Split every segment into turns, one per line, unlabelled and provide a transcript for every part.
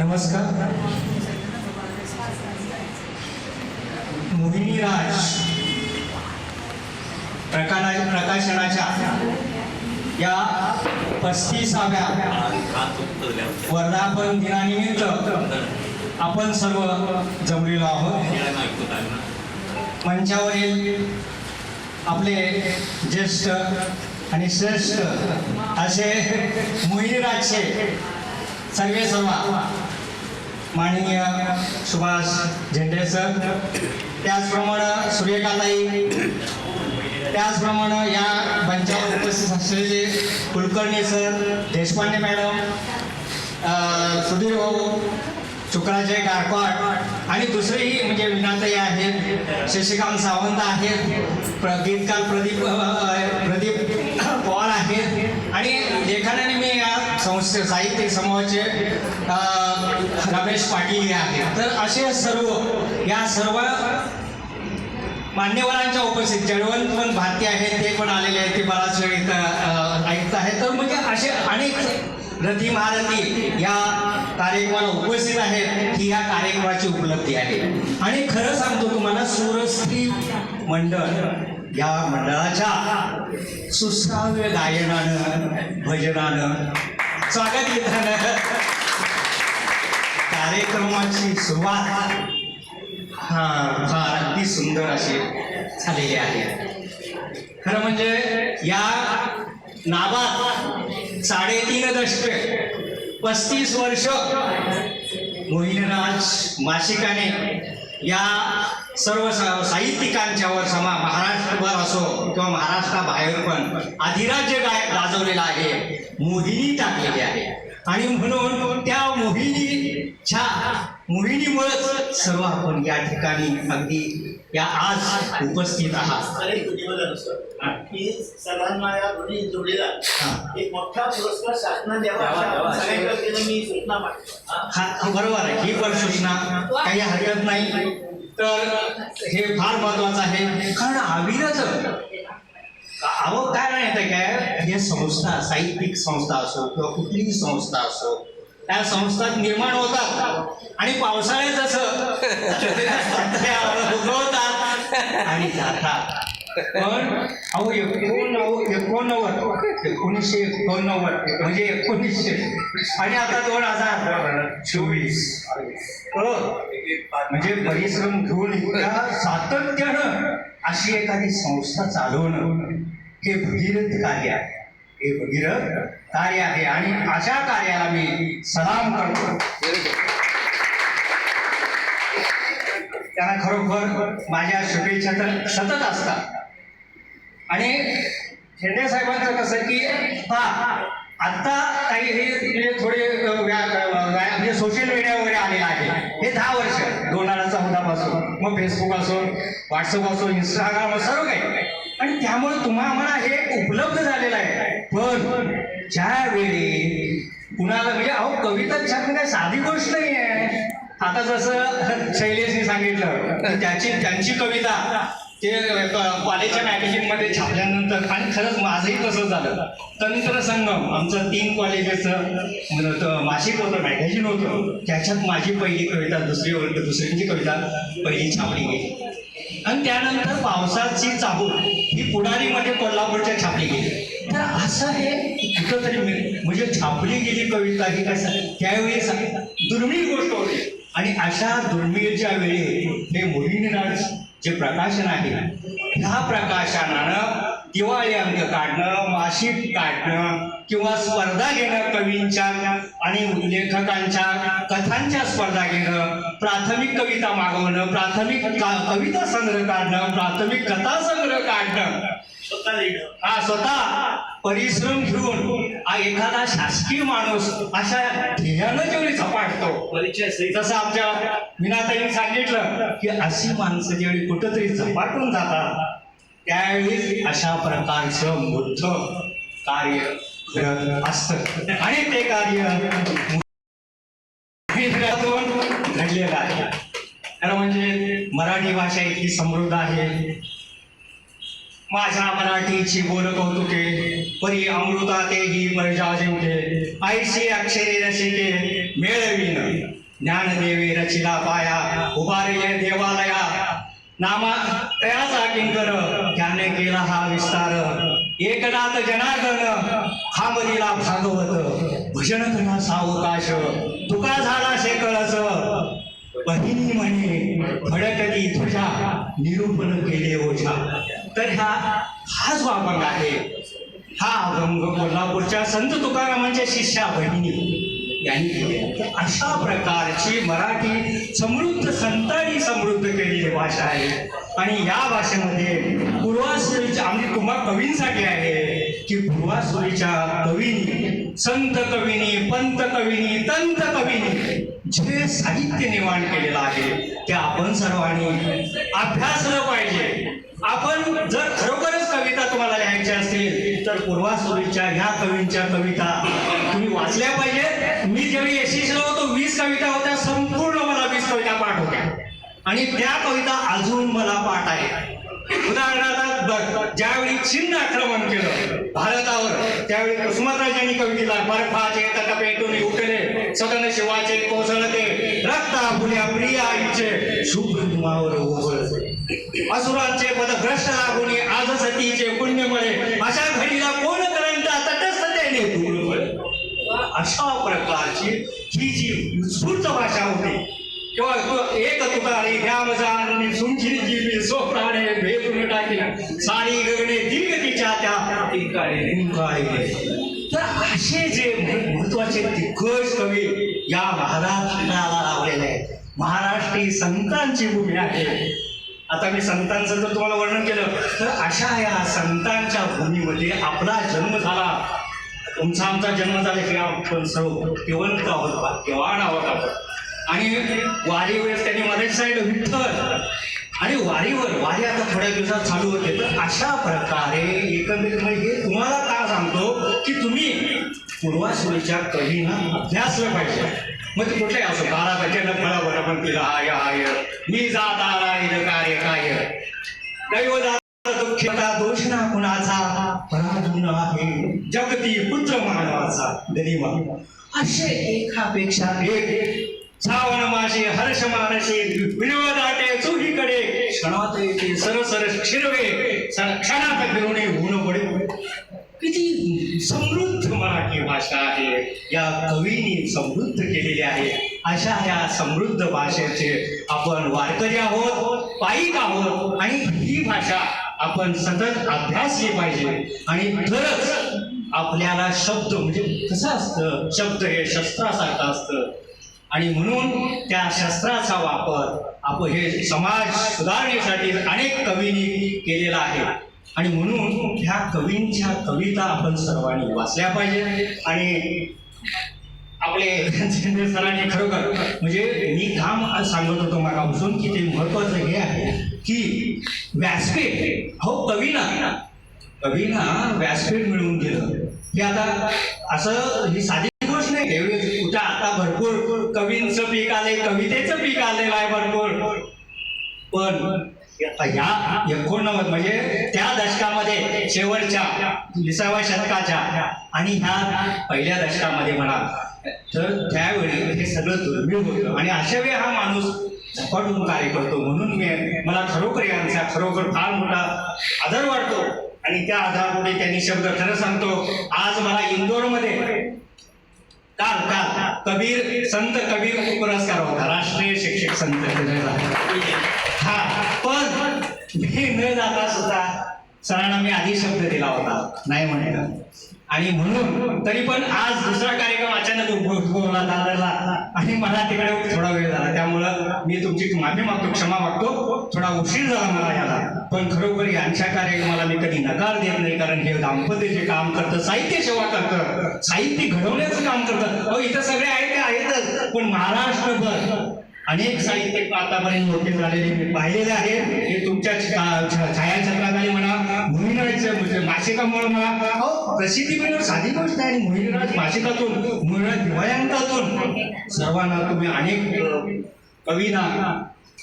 नमस्कार. मोहिनी राज प्रकाशनाच्या या पस्तीसाव्या वर्धापन दिनानिमित्त आपण सर्व जमलेलो आहोत. मंचावरील आपले ज्येष्ठ आणि श्रेष्ठ असे मोहिनीराजचे सर्वे सर्वा माननीय सुभाष झेंडे सर. त्याचप्रमाणे सूर्यकालाई त्याचप्रमाणे या मंचावर उपस्थित असलेले कुलकर्णी सर देशपांडे मॅडम सुधीर भाऊ शुक्राजय गायकवाड आणि दुसरेही म्हणजे विनाताई आहेत शशिकांत सावंत आहेत प्र गीतकार प्रदीप प्रदीप पवार आहेत आणि लेखनाने मी या संस्थे साहित्य समूहाचे रमेश पाटील हे आहेत. तर असे सर्व या सर्व मान्यवरांच्या उपस्थित जळवंत पण भारतीय आहेत ते पण आलेले आहेत ते बराच वेळ इथं ऐकत आहेत. तर म्हणजे असे अनेक रथी महारथी या कार्यक्रमाला उपस्थित आहेत ही या कार्यक्रमाची उपलब्धी आहे. आणि खरं सांगतो तुम्हाला सुरस्त्री मंडळ या मंडळाच्या सुश्राव्य गायनानं भजनानं स्वागत गीतानं कार्यक्रमाची सुरुवात हा फार अगदी सुंदर अशी झालेली आहे. खरं म्हणजे या नावात साडेतीन दशके पस्तीस वर्ष मोहिनीराज मासिकाने या सर्व साहित्यिकांच्यावर समा महाराष्ट्रभर असो किंवा महाराष्ट्राबाहेर पण अधिराज्य गाय गाजवलेला आहे मोहिनी टाकलेली आहे. आणि म्हणून त्या मोहिनीच्या मोहिनीमुळेच सर्व आपण या ठिकाणी अगदी या आज उपस्थित आहात.
सर्वांना या दोन्ही जोडीला एक मोठा पुरस्कार शासनाने मी सूचना
हा बरोबर आहे. ही पण सूचना. काही हरकत नाही. तर हे फार महत्वाचं आहे. कारण अविरत अहो काय नाही येतं काय? हे संस्था साहित्यिक संस्था असो किंवा कुठलीही संस्था असो त्या संस्था निर्माण होतात. आणि पावसाळ्यात जसं उगवतात आणि जातात. पण अहो एकोणनव्वद एकोणनव्वद एकोणीसशे एकोणनव्वद म्हणजे एकोणीसशे आणि आता दोन हजार चोवीस. म्हणजे परिश्रम घेऊन सातत्यानं अशी एखादी संस्था चालवणं. हे भगीरथ कार्य आहे. हे भगीरथ कार्य आहे. आणि अशा कार्याला मी सलाम करतो. त्यांना खरोखर माझ्या शुभेच्छा तर सतत असतात. आणि खेडे साहेबांचं कसं की हा आत्ता काही हे म्हणजे थोडे व्या- म्हणजे सोशल मीडिया वगैरे आलेलं आहे. हे दहा वर्ष दोन असो मग फेसबुक असो व्हॉट्सअप असो इंस्टाग्राम असो सर्व काही. आणि त्यामुळे तुम्हा आम्हाला हे उपलब्ध झालेलं आहे. पण ज्यावेळी कुणाला म्हणजे अहो कविता छान काय साधी गोष्ट नाही आहे आता जसं शैलेशने सांगितलं त्याची त्यांची कविता. ते कॉलेजच्या मॅगझिनमध्ये छापल्यानंतर आणि खरंच माझंही तसं झालं. तंत्र संगम आमचं तीन कॉलेजेचं मासिक होतं मॅगझिन होतं. त्याच्यात माझी पहिली कविता दुसरी वर्ग दुसऱ्यांची कविता पहिली छापली गेली. आणि त्यानंतर पावसाची चाहूल ही पुढारीमध्ये कोल्हापूरच्या छापली गेली. तर असं हे कुठंतरी म्हणजे छापली गेली कविता ही काय त्यावेळी सा- दुर्मिळ गोष्ट होती. आणि अशा दुर्मिळच्या वेळी हे मोहिनीराज जे प्रकाशन आहे ह्या प्रकाशनानं दिवाळी अंक काढणं मासिक काढणं किंवा स्पर्धा घेणं कवींच्या आणि लेखकांच्या कथांच्या स्पर्धा घेणं प्राथमिक कविता मागवणं प्राथमिक कविता संग्रह काढणं प्राथमिक कथा संग्रह काढणं हा स्वतः परिश्रम घेऊन एखादा शासकीय माणूस अशा ध्येयानं जेवढी झपाटतो जसं आमच्या विनाताईंनी सांगितलं की अशी माणसं ज्यावेळी कुठंतरी झपाटून जातात त्यावेळी अशा प्रकारचं मोठं कार्य घडत असतं. आणि ते कार्य घडलेलं आहे. खरं म्हणजे मराठी भाषा इतकी समृद्ध आहे. माझ्या मराठीची बोल कौतुके परी अमृता तेही प्रजा जिंके आईशी अक्षरे रसिके मेळवीन. ज्ञानदेवी रचिला पाया उभारिले देवालया. नामा तयाचा किंकर त्याने केला हा विस्तार. एकनाथ जनार्दन खांबरीला भागवत. भजन करा सावकाश तुका झाला शेकळस बहिणी म्हणे भडकली तुझ्या निरूपण केले ओझा तर ह्या हा जो अभंग आहे. हा अभंग कोल्हापूरच्या संत तुकारामांच्या शिष्या बहिणी यांनी केले अशा प्रकारची मराठी समृद्ध संतांनी समृद्ध केलेली भाषा आहे. आणि या भाषेमध्ये भुवासुरीच्या आम्ही कुमार कवींसाठी आहे. की भुवासुरीच्या कवीनी संत कवीनी पंत कवीनी तंत कवीनी जे साहित्य निर्माण केलेलं आहे ते आपण सर्वांनी अभ्यासलं पाहिजे. आपण जर खरोखरच कविता तुम्हाला लिहायच्या असतील तर पूर्वासुरीच्या ह्या कवींच्या कविता तुम्ही वाचल्या पाहिजेत मी ज्यावेळी यशस्वी होतो वीस कविता होत्या संपूर्ण मला वीस कविता पाठ होत्या. आणि त्या कविता अजून मला पाठ आहे उदाहरणार्थ ज्यावेळी चीननं आक्रमण केलं भारतावर त्यावेळी कुसुमाग्रजांनी कवितेला बर्फाचे तट पेटून उठले सदन शिवाचे कोसळते रक्त आपुल्या प्रिया आईचे शुभ्र हिमावर उघडते. असुरांचे पदभ्रष्ट लागून आज सतीचे पुण्य मिळे अशा घडीला कोण करंट तटस्थतेने दूर पळे अशा प्रकारची ही जी उत्स्फूर्त भाषा होती किंवा तो एक तुतारी ध्याम जाणणी सुंखी जीवी सोपराणे भेदून टाकली. सारी गगने दीर्घ तिच्या त्या टिंकाळे तर असे जे महत्त्वाचे दिग्गज कवी या महाराष्ट्राला लावलेले आहेत. महाराष्ट्री संतांची भूमी आहे. आता मी संतांचं जर तुम्हाला वर्णन केलं तर अशा या संतांच्या भूमीमध्ये आपला जन्म झाला. तुमचा आमचा जन्म झाला की आपण सर्व केवंत आहोत भाग्यवान आहोत आपण. आणि वारीवर त्यांनी मराठी सांगितलं विठ्ठल. आणि वारीवर वारी आता थोड्या दिवसात चालू होते. तर अशा प्रकारे एकंदरीत म्हणजे हे तुम्हाला का सांगतो की तुम्ही पूर्वासुरीच्या कवींना अभ्यासलं पाहिजे. मग ते कुठले असो बारा गजन फळावर पण तिला आय आय मी जात आला कार्य काय दैव दुःखता दोष ना कुणाचा पराधून आहे. जगती पुत्र मानवाचा गरिमा. असे एकापेक्षा एक श्रावण मासे हर्ष मानसे विनोदाटे चोहीकडे क्षणात येते सरसर क्षिरवे क्षणात फिरवणे होणं पडे. किती समृद्ध मराठी भाषा आहे. या कवींनी समृद्ध केलेली आहे. अशा या समृद्ध भाषेचे आपण वारकरी आहोत पायिक आहोत आणि ही भाषा आपण सतत अभ्यासली पाहिजे. आणि तरच आपल्याला शब्द म्हणजे कसं असतं? शब्द हे शस्त्रासारखं असतं. आणि म्हणून त्या शस्त्राचा वापर आपण हे समाज सुधारणेसाठी अनेक कवींनी केलेला आहे. आणि म्हणून ह्या कवींच्या कविता आपण सर्वांनी वाचल्या पाहिजे आणि आपले सरांनी खरोखर म्हणजे मी काम सांगत होतो मागापासून की ते महत्वाचं हे आहे की व्यासपीठ हो कवीना कवीना व्यासपीठ मिळवून दिलं. हे आता असं ही साधी गोष्ट नाही एवढी कुठं आता भरपूर कवितेचं पीक आलेलं आहे भरपूर. पण या एकोणनव्वद म्हणजे त्या दशकामध्ये शेवटच्या विसाव्या शतकाच्या आणि ह्या पहिल्या दशकामध्ये म्हणा. तर त्यावेळी हे सगळं दुर्मिळ होतं. आणि अशा वेळी हा माणूस झपाटून कार्य करतो. म्हणून मी मला खरोखर यांचा खरोखर फार मोठा आदर वाटतो. आणि त्या आधारामुळे त्यांनी शब्द खरं सांगतो. आज मला इंदोरमध्ये काल काल कबीर संत कबीर पुरस्कार होता राष्ट्रीय शिक्षक संत. हा पण मी न जाता सुद्धा सरांना मी आधी शब्द दिला होता. नाही म्हणायला आणि म्हणून तरी पण आज दुसरा कार्यक्रम अचानक उद्भवला दादरला आणि मला तिकडे थोडा वेळ झाला. त्यामुळं मी तुमची माफी मागतो क्षमा मागतो. थोडा उशीर झाला मला याला पण खरोखर यांच्या कार्यक्रमाला मी कधी नकार देत नाही कारण हे दाम्पत्य जे काम करतं साहित्य सेवा करतं साहित्य घडवण्याचं काम करतं. अहो इथं सगळे आहेत ते आहेतच. पण महाराष्ट्रभर अनेक साहित्यिक आतापर्यंत मोठे झालेले मी पाहिलेले आहेत. हे तुमच्या छा- छायाचित्राखाली म्हणा मोहिनीराजच्या म्हणजे मासिकामुळे म्हणा प्रसिद्धी मिळणार साधी गोष्ट आहे आणि मोहिनीराज मासिकातून मोहिनीराज दिवाळ्यांकातून सर्वांना तुम्ही अनेक अ, कवींना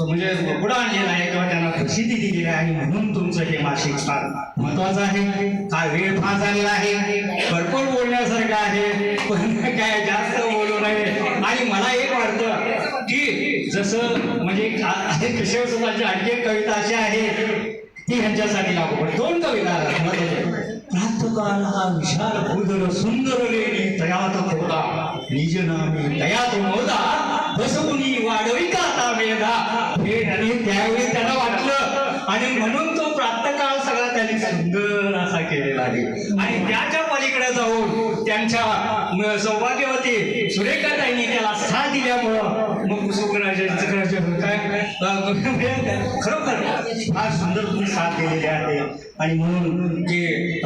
म्हणजे पुढं आणलेला आहे किंवा त्यांना प्रसिद्धी दिलेली आहे आणि म्हणून तुमचं हे मासिक फार महत्वाचं आहे. हा वेळ फार झालेला आहे. भरपूर बोलण्यासारखं आहे. पण काय जास्त बोलू नये आणि मला एक वाटतं की म्हणजे असे समाजची आणखी एक कविता अशी आहे ती ह्यांच्यासाठी लागू दोन कविता प्रातकाल हा विशाल भूदर सुंदर लेणी तयात होता. निज नामी तयात होता बसवुनी वाढवी का आता मेधा. हे आणि त्यावेळी त्यांना वाटलं. आणि म्हणून तो प्रातकाळ सगळा त्यांनी सुंदर असा केलेला आहे. आणि त्याच्या पलीकडे जाऊन त्यांच्या सौभाग्यवती सुरेखाताईंनी त्याला साथ दिल्यामुळं मग सुगराच्या काय खरोखर फार सुंदर तुम्ही साथ दिलेली आहे. आणि म्हणून जे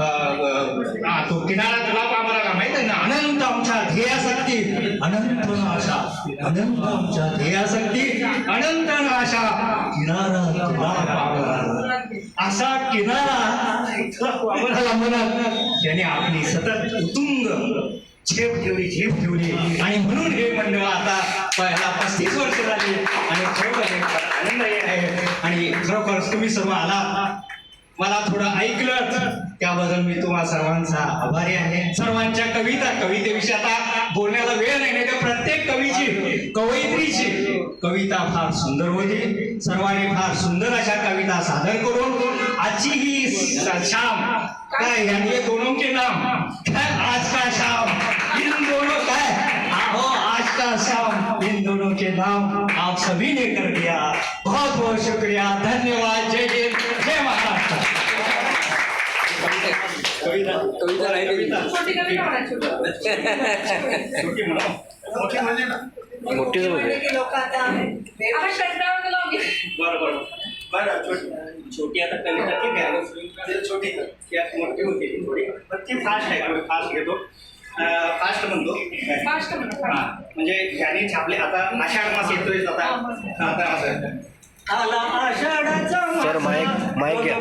तो किनारा तुला आम्हाला माहीत आहे ना अनंत आमच्या ध्येयासाठी अनंत आशा अनंत आमच्या ध्येयासाठी अनंत आशा किनारा तुला आम्हाला असा किनारा वापरायला म्हणत त्याने आपली सतत उतुंग झेप ठेवली झेप ठेवली. आणि म्हणून हे मंडळ आता पहिला पस्तीस वर्ष झाली. आणि खरोखर आनंद आहे. आणि खरोखर तुम्ही सर्व आला. मला थोडं ऐकलं त्याबद्दल मी तुम्हा सर्वांचा आभारी आहे. सर्वांच्या कविता कवितेविषयी आता बोलण्याला वेळ नाही नाही तर प्रत्येक कवीची कवयित्रीची कविता फार सुंदर होती. सर्वांनी फार सुंदर अशा कविता सादर करून आजची ही शाम काय यांनी दोनों के नाम? काय आज का शाम इन दोनों काय हो? आज का शाम इन दोनों के नाम आप सभी ने कर दिया। बहुत बहुत शुक्रिया धन्यवाद जय जय महाराष्ट्र कविता.
कविता नाही
म्हणजे
मोठीच बोलते
लोक आता आपण कंटाळून गेलो आम्ही.
बरं बरं.
बरं छोटी.
छोटी आता कविता ठीक आहे
छोटी
आता मोठी होती ती थोडी. पण ती फास्ट आहे. आम्ही फास्ट घेतो. फास्ट म्हणतो.
फास्ट म्हणा
हा, म्हणजे ज्यांनी छापले आता आषाढ मास येतोय. आता आता असं आला आषाढाचा मास,
सर, माईक- माईक घ्या.